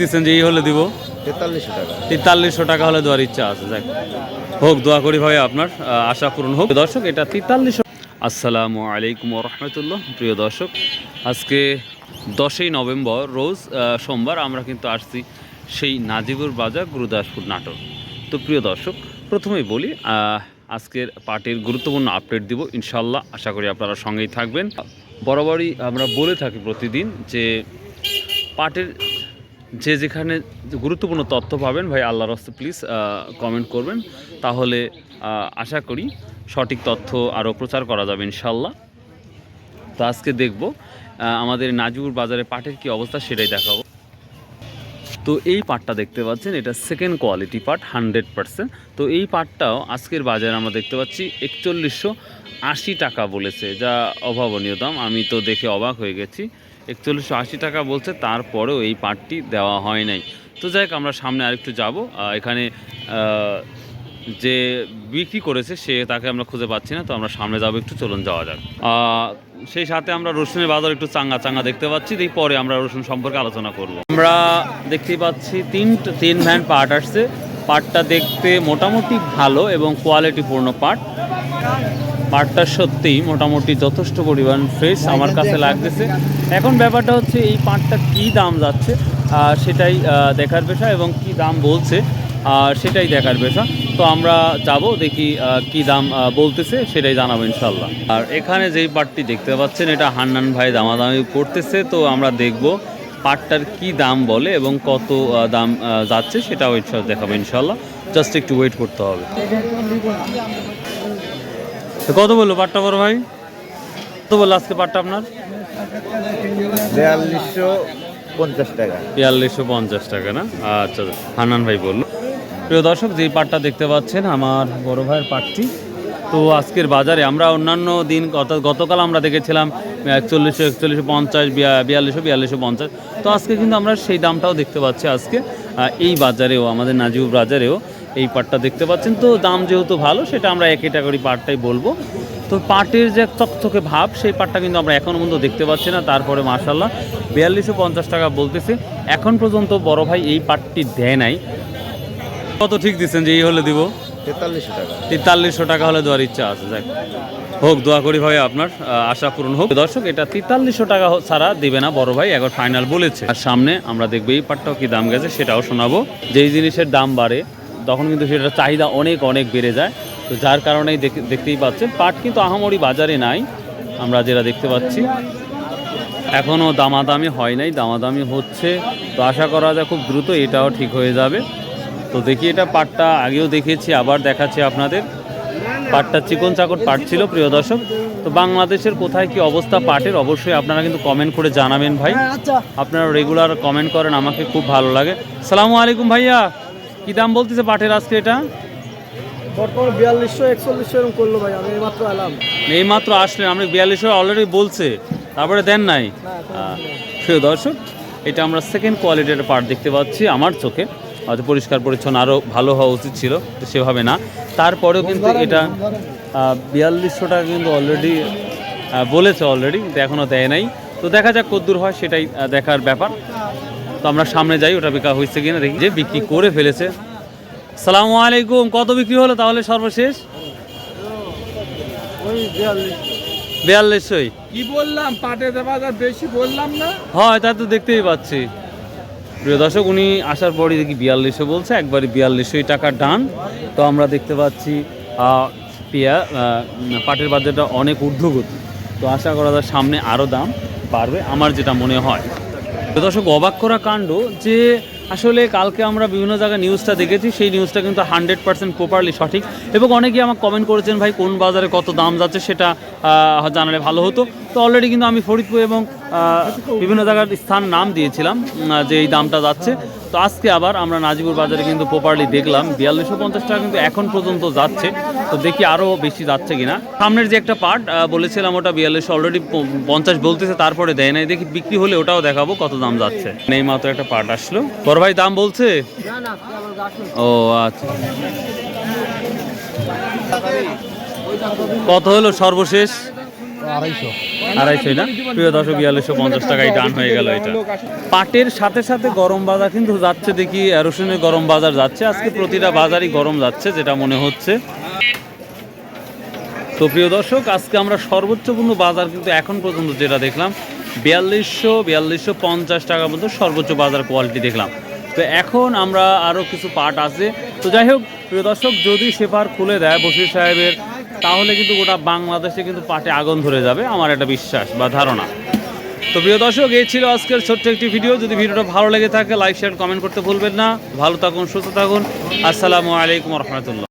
দিচ্ছেন যে এই হলে দিব। তেতাল্লিশশো টাকা তেতাল্লিশশো টাকা হলে দেওয়ার ইচ্ছা আছে, যাক। হোক, দোয়া করি ভাই আপনার আশা পূরণ হোক। দর্শক, এটা তেতাল্লিশশো। আসসালামু আলাইকুম রহমতুল্লাহ, প্রিয় দর্শক। আজকে দশই নভেম্বর, রোজ সোমবার আমরা কিন্তু আসছি সেই নাজিবুর বাজার গুরুদাসপুর নাটক। তো প্রিয় দর্শক, প্রথমেই বলি আজকের পার্টির গুরুত্বপূর্ণ আপডেট দিব ইনশাল্লাহ আশা করি আপনারা সঙ্গেই থাকবেন। বরাবরই আমরা বলে থাকি প্রতিদিন যে পার্টের যে যেখানে গুরুত্বপূর্ণ তথ্য পাবেন, ভাই, আল্লাহর হস্তে প্লিজ কমেন্ট করবেন। তাহলে আশা করি সঠিক তথ্য আরও প্রচার করা যাবে ইনশাল্লাহ তো আজকে দেখব আমাদের নাজিবুর বাজারে পাটের কি অবস্থা সেটাই দেখাবো। তো এই পাটটা দেখতে পাচ্ছেন, এটা সেকেন্ড কোয়ালিটি পাট হান্ড্রেড পার্সেন্ট তো এই পাটটাও আজকের বাজারে আমরা দেখতে পাচ্ছি একচল্লিশশো আশি টাকা বলেছে, যা অভাবনীয় দাম। আমি তো দেখে অবাক হয়ে গেছি। একচল্লিশশো আশি টাকা বলছে, তারপরেও এই পাটটি দেওয়া হয় নাই। তো যাই আমরা সামনে আরেকটু যাব। এখানে যে বিক্রি করেছে সে তাকে আমরা খুঁজে পাচ্ছি না, তো আমরা সামনে যাব একটু, চলুন যাওয়া যাক। সেই সাথে আমরা রসুনের বাজার একটু চাঙ্গা চাঙ্গা দেখতে পাচ্ছি এই পরে আমরা রসুন সম্পর্কে আলোচনা করব। আমরা দেখতেই পাচ্ছি তিন তিন ভ্যান পাট আসছে। পাটটা দেখতে মোটামুটি ভালো এবং কোয়ালিটিপূর্ণ পাট। পাটটা সত্যিই মোটামুটি যথেষ্ট পরিমাণ ফ্রেশ আমার কাছে লাগতেছে। এখন ব্যাপারটা হচ্ছে এই পাটটা কি দাম যাচ্ছে সেটাই দেখার পেশা এবং কি দাম বলছে সেটাই দেখার পেশা। তো আমরা যাব দেখি কি দাম বলতেছে সেটাই জানাব ইনশাল্লাহ আর এখানে যেই পাটটি দেখতে পাচ্ছেন এটা হান্নান ভাই দামাদামি করতেছে তো আমরা দেখব পাটটার কি দাম বলে এবং কত দাম যাচ্ছে সেটাও ইনশাল দেখাবো ইনশাল্লাহ জাস্ট একটু ওয়েট করতে হবে। কত বলল পাটটা বড় ভাই? কত বলল আজকে পাটটা আপনার? বিয়াল্লিশশো পঞ্চাশ টাকা। বিয়াল্লিশশো পঞ্চাশ টাকা না? আচ্ছা হান্নান ভাই বলল। প্রিয় দর্শক যেই পাটটা দেখতে পাচ্ছেন আমার বড় ভাইয়ের পাটটি। তো আজকের বাজারে আমরা অন্যান্য দিন গত গতকাল আমরা দেখেছিলাম একচল্লিশশো একচল্লিশশো পঞ্চাশ বিয়াল্লিশশো বিয়াল্লিশশো পঞ্চাশ। তো আজকে কিন্তু আমরা সেই দামটাও দেখতে পাচ্ছি আজকে। এই বাজারেও আমাদের নাজিব বাজারেও এই পাটটা দেখতে পাচ্ছেন। তো দাম যেহেতু ভালো সেটা আমরা এক ক্যাটাগরি পাটটাই বলব। তো পাটের যে চকচকে ভাব সেই পাটটা কিন্তু আমরা এখনও পর্যন্ত দেখতে পাচ্ছি না। তারপরে মার্শাল্লাহ বিয়াল্লিশশো পঞ্চাশ টাকা বলতেছে। এখন পর্যন্ত বড় ভাই এই পাটটি দেয় নাই। কত ঠিক দিচ্ছেন যে এই হলে দিব? তেতাল্লিশশো টাকা। তেতাল্লিশশো টাকা হলে দেওয়ার ইচ্ছা আছে যাক। হোক দোয়া করি ভাই আপনার আশা পূরণ হোক। দর্শক এটা তেতাল্লিশশো টাকা ছাড়া দিবে না বড় ভাই একবার ফাইনাল বলেছে। আর সামনে আমরা দেখব এই পাটটাও কি দাম গেছে সেটাও শোনাবো। যেই জিনিসের দাম বাড়ে তখন কিন্তু সেটার চাহিদা অনেক অনেক বেড়ে যায়। তো যার কারণেই দেখ- দেখতেই পাচ্ছেন। পাট কিন্তু আহামরি বাজারে নাই আমরা যেটা দেখতে পাচ্ছি। এখনও দামাদামি হয় নাই দামাদামি হচ্ছে। তো আশা করা যায় খুব দ্রুত এটাও ঠিক হয়ে যাবে। তো দেখি এটা পাটটা আগেও দেখেছি আবার দেখাচ্ছি আপনাদের। পাটটা চিকন চাকট পাট ছিল প্রিয় দর্শক। তো বাংলাদেশের কোথায় কি অবস্থা পাটের অবশ্যই আপনারা কিন্তু কমেন্ট করে জানাবেন ভাই। আপনারা রেগুলার কমেন্ট করেন আমাকে খুব ভালো লাগে। সালামু আলাইকুম ভাইয়া। কি দাম বলতেছে পাটের আজকে এটা? বর্তমানে বিয়াল্লিশশো একচল্লিশশো এরকম করল ভাই আমি এইমাত্র এলাম। এই আসলেন আপনি বিয়াল্লিশশো অলরেডি বলছে তারপরে দেন নাই? আহ, প্রিয় দর্শক এটা আমরা সেকেন্ড কোয়ালিটির দেখতে পাচ্ছি আমার চোখে। হয়তো পরিষ্কার পরিচ্ছন্ন আরও ভালো হওয়া উচিত ছিল সেভাবে না। তারপরেও কিন্তু এটা বিয়াল্লিশশো টাকা কিন্তু অলরেডি বলেছে অলরেডি কিন্তু এখনও দেয় নাই। তো দেখা যাক কদ্দূর হয় সেটাই দেখার ব্যাপার। তো আমরা সামনে যাই ওটা বিক্রি হয়েছে কিনা দেখি। যে বিক্রি করে ফেলেছে। সালাম আলাইকুম কত বিক্রি হলো তাহলে সর্বশেষ? কি বললাম পাটে বেশি বললাম না? হয় তা তো দেখতেই পাচ্ছি। প্রিয় দর্শক উনি আসার পরই দেখি বিয়াল্লিশশো বলছে বিয়াল্লিশশোই টাকা ডান। তো আমরা দেখতে পাচ্ছি পিয়া পাটের বাজারটা অনেক ঊর্ধ্বগতি। তো আশা করা যায় সামনে আরও দাম বাড়বে আমার যেটা মনে হয়। দর্শক, অবাক করা কাণ্ড যে আসলে কালকে আমরা বিভিন্ন জায়গায় নিউজটা দেখেছি, সেই নিউজটা কিন্তু হান্ড্রেড পার্সেন্ট প্রপারলি সঠিক এবং অনেকেই আমাকে কমেন্ট করেছেন, ভাই, কোন বাজারে কত দাম যাচ্ছে সেটা জানালে ভালো হতো। তো অলরেডি কিন্তু আমি ফরিদপুর এবং বিভিন্ন জায়গার স্থান নাম দিয়েছিলাম যে এই দামটা যাচ্ছে। তো আজকে আবার আমরা নাজিপুর বাজারে কিন্তু প্রপারলি দেখলাম। বিয়াল্লিশশো পঞ্চাশ টাকা কিন্তু এখন পর্যন্ত যাচ্ছে। তো দেখি আরও বেশি যাচ্ছে কিনা। সামনের যে একটা পার্ট বলেছিলাম ওটা বিয়াল্লিশশো অলরেডি পঞ্চাশ বলতেছে, তারপরে দেয় নাই। দেখি বিক্রি হলে ওটাও দেখাবো কত দাম যাচ্ছে। এই মাত্র একটা পার্ট আসলো। বড় ভাই, দাম বলছে? ও আচ্ছা। কত হলো সর্বশেষ? আড়াইশো। আড়াইশোই না প্রিয় দর্শক, বিয়াল্লিশশো পঞ্চাশ টাকায় ডান হয়ে গেল এটা। পাটের সাথে সাথে গরম বাজার কিন্তু যাচ্ছে দেখি রসুনের গরম বাজার যাচ্ছে। আজকে প্রতিটা বাজারই গরম যাচ্ছে, যেটা মনে হচ্ছে। তো প্রিয় দর্শক, আজকে আমরা সর্বোচ্চ সর্বোচ্চপূর্ণ বাজার কিন্তু এখন পর্যন্ত যেটা দেখলাম, বিয়াল্লিশশো বিয়াল্লিশশো পঞ্চাশ টাকার মতো সর্বোচ্চ বাজার কোয়ালিটি দেখলাম। তো এখন আমরা আরও কিছু পাট আছে। তো যাই হোক, প্রিয় দর্শক, যদি সেপার খুলে দেয় বসির সাহেবের তাহলে কিন্তু গোটা বাংলাদেশে কিন্তু পাটে আগুন ধরে যাবে, আমার একটা বিশ্বাস বা ধারণা। তো প্রিয় দর্শক, এই ছিল আজকের ছোট্ট একটি ভিডিও। যদি ভিডিওটা ভালো লেগে থাকে, লাইক, শেয়ার, কমেন্ট করতে ভুলবেন না। ভালো থাকুন, সুস্থ থাকুন। আসসালামু আলাইকুম রহমতুল্লাহ।